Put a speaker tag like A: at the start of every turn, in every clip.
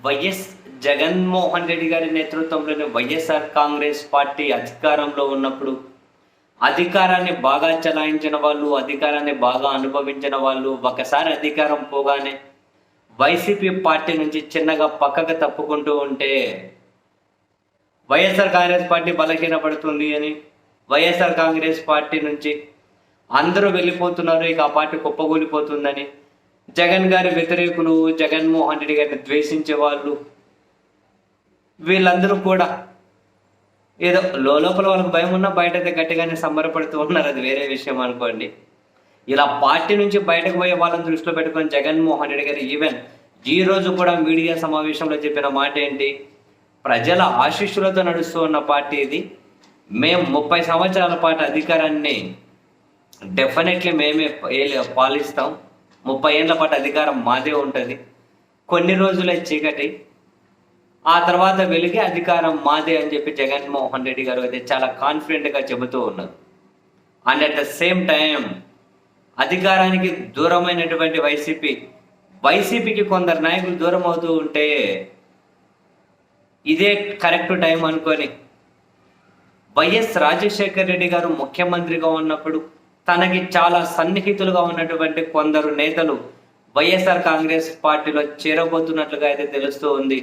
A: YS Jaganmohan Reddy గారి నేతృత్వంలోని YSR Congress party అధికారంలో ఉన్నప్పుడు అధికారాన్ని బాగా చలాయించిన వాళ్ళు అధికారాన్ని బాగా అనుభవించిన వాళ్ళు ఒకసారి అధికారం పోగానే వైసీపీ పార్టీ నుంచి చిన్నగా పక్కకు తప్పుకుంటూ ఉంటే వైఎస్ఆర్ కాంగ్రెస్ పార్టీ బలహీనపడుతుంది అని వైఎస్ఆర్ కాంగ్రెస్ పార్టీ నుంచి అందరూ వెళ్ళిపోతున్నారు ఇక ఆ పార్టీ కుప్పగూలిపోతుందని జగన్ గారి వ్యతిరేకులు జగన్మోహన్ రెడ్డి గారిని ద్వేషించే వాళ్ళు వీళ్ళందరూ కూడా ఏదో లోపల వాళ్ళకి భయం ఉన్నా బయట అయితే గట్టిగానే సంబరపడుతూ ఉన్నారు. అది వేరే విషయం అనుకోండి. ఇలా పార్టీ నుంచి బయటకు పోయే వాళ్ళని దృష్టిలో పెట్టుకొని జగన్మోహన్ రెడ్డి గారు ఈవెన్ ఈ రోజు కూడా మీడియా సమావేశంలో చెప్పిన మాట ఏంటి? ప్రజల ఆశీస్సులతో నడుస్తూ ఉన్న పార్టీ ఇది. మేము ముప్పై సంవత్సరాల పాటు అధికారాన్ని డెఫినెట్లీ మేమే పాలిస్తాం. ముప్పై ఏళ్ళ పాటు అధికారం మాదే ఉంటుంది. కొన్ని రోజులే చీకటి. ఆ తర్వాత వెలిగే అధికారం మాదే అని చెప్పి జగన్మోహన్ రెడ్డి గారు అయితే చాలా కాన్ఫిడెంట్గా చెబుతూ ఉన్నారు. And at the same time అధికారానికి దూరమైనటువంటి వైసీపీ వైసీపీకి కొందరు నాయకులు దూరం అవుతూ ఉంటే ఇదే కరెక్ట్ టైం అనుకొని వైఎస్ రాజశేఖర్ రెడ్డి గారు ముఖ్యమంత్రిగా ఉన్నప్పుడు తనకి చాలా సన్నిహితులుగా ఉన్నటువంటి కొందరు నేతలు వైఎస్ఆర్ కాంగ్రెస్ పార్టీలో చేరబోతున్నట్లుగా అయితే తెలుస్తూ ఉంది.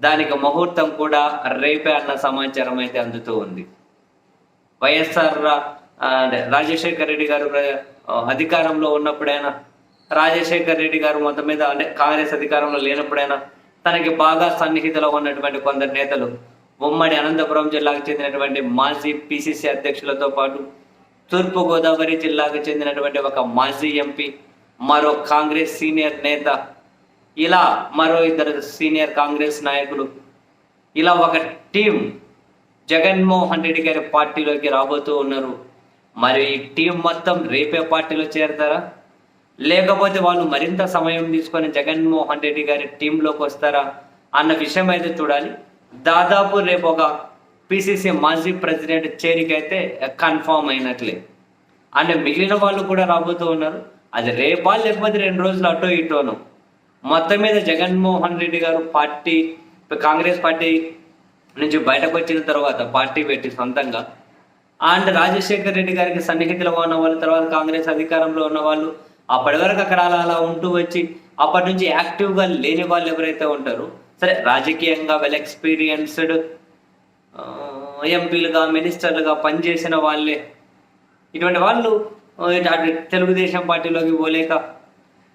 A: దానికి ముహూర్తం కూడా రేపే అన్న సమాచారం అయితే అందుతూ ఉంది. వైఎస్ఆర్ రాజశేఖర్ రెడ్డి గారు అధికారంలో ఉన్నప్పుడైనా రాజశేఖర్ రెడ్డి గారు మొత్తం మీద అంటే కాంగ్రెస్ అధికారంలో లేనప్పుడైనా తనకి బాగా సన్నిహితులో ఉన్నటువంటి కొందరు నేతలు ఉమ్మడి అనంతపురం జిల్లాకు చెందినటువంటి మాజీ పిసిసి అధ్యక్షులతో పాటు తూర్పుగోదావరి జిల్లాకు చెందినటువంటి ఒక మాజీ ఎంపీ మరో కాంగ్రెస్ సీనియర్ నేత ఇలా మరో ఇద్దరు సీనియర్ కాంగ్రెస్ నాయకులు ఇలా ఒక టీం జగన్మోహన్ రెడ్డి గారి పార్టీలోకి రాబోతూ ఉన్నారు. మరి ఈ టీం మొత్తం రేపే పార్టీలో చేరతారా? లేకపోతే వాళ్ళు మరింత సమయం తీసుకొని జగన్మోహన్ రెడ్డి గారి టీంలోకి వస్తారా? అన్న విషయం అయితే చూడాలి. దాదాపు రేపు ఒక పిసిసి మాజీ ప్రెసిడెంట్ చేరికైతే కన్ఫామ్ అయినట్లే. అండ్ మిగిలిన వాళ్ళు కూడా రాబోతూ ఉన్నారు. అది రేపా లేకపోతే రెండు రోజులు అటో ఇటోను. మొత్తం మీద జగన్మోహన్ రెడ్డి గారు పార్టీ కాంగ్రెస్ పార్టీ నుంచి బయటకు వచ్చిన తర్వాత పార్టీ పెట్టి సొంతంగా. అండ్ రాజశేఖర్ రెడ్డి గారికి సన్నిహితులుగా ఉన్న వాళ్ళు తర్వాత కాంగ్రెస్ అధికారంలో ఉన్న వాళ్ళు అప్పటి వరకు అక్కడ అలా అలా ఉంటూ వచ్చి అప్పటి నుంచి యాక్టివ్గా లేని వాళ్ళు ఎవరైతే ఉంటారో సరే రాజకీయంగా వెల్ ఎక్స్పీరియన్స్డ్ ఎంపీలుగా మినిస్టర్లుగా పనిచేసిన వాళ్ళే. ఇటువంటి వాళ్ళు అటు తెలుగుదేశం పార్టీలోకి పోలేక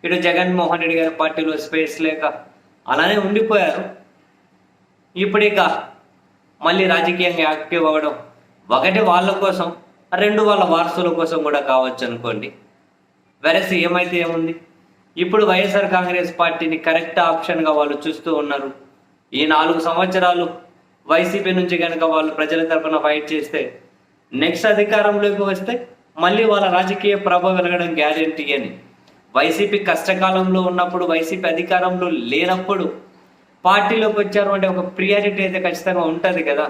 A: ఇటు జగన్మోహన్ రెడ్డి గారి పార్టీలో స్పేస్ లేక అలానే ఉండిపోయారు. ఇప్పుడు ఇక మళ్ళీ రాజకీయంగా యాక్టివ్ అవ్వడం ఒకటి వాళ్ళ కోసం రెండు వాళ్ళ వారసుల కోసం కూడా కావచ్చు అనుకోండి. వెరసి ఏమైతే ఏముంది? ఇప్పుడు వైఎస్ఆర్ కాంగ్రెస్ పార్టీని కరెక్ట్ ఆప్షన్గా వాళ్ళు చూస్తూ ఉన్నారు. ఈ నాలుగు సంవత్సరాలు వైసీపీ నుంచి కనుక వాళ్ళు ప్రజల తరపున ఫైట్ చేస్తే నెక్స్ట్ అధికారంలోకి వస్తే మళ్ళీ వాళ్ళ రాజకీయ ప్రభావం వెలగడం గ్యారెంటీ అని. వైసీపీ కష్టకాలంలో ఉన్నప్పుడు వైసీపీ అధికారంలో లేనప్పుడు పార్టీలోకి వచ్చారు అంటే ఒక ప్రియారిటీ అయితే ఖచ్చితంగా ఉంటుంది కదా.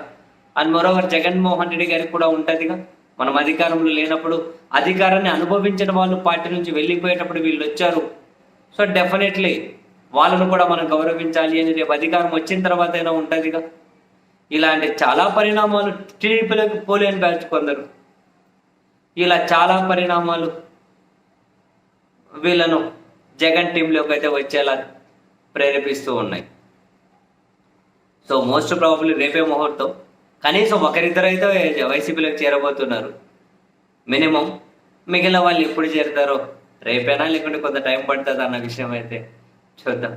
A: అండ్ మరోవర్ జగన్మోహన్ రెడ్డి గారికి కూడా ఉంటుందిగా. మనం అధికారంలో లేనప్పుడు అధికారాన్ని అనుభవించిన వాళ్ళు పార్టీ నుంచి వెళ్ళిపోయేటప్పుడు వీళ్ళు వచ్చారు. సో డెఫినెట్లీ వాళ్ళను కూడా మనం గౌరవించాలి అని రేపు అధికారం వచ్చిన తర్వాత అయినా ఉంటుందిగా. ఇలాంటి చాలా పరిణామాలు టీడీపీలోకి పోలేని బ్యాచ్ కొందరు. ఇలా చాలా పరిణామాలు వీళ్ళను జగన్ టీంలోకి అయితే వచ్చేలా ప్రేరేపిస్తూ ఉన్నాయి. సో మోస్ట్ ప్రాబబ్లీ రేపే ముహూర్తం. కనీసం ఒకరిద్దరు అయితే వైసీపీలోకి చేరబోతున్నారు. మినిమం మిగిలిన వాళ్ళు ఎప్పుడు చేరుతారో రేపేనా లేకుంటే కొంత టైం పడుతుంది అన్న విషయం అయితే చూద్దాం.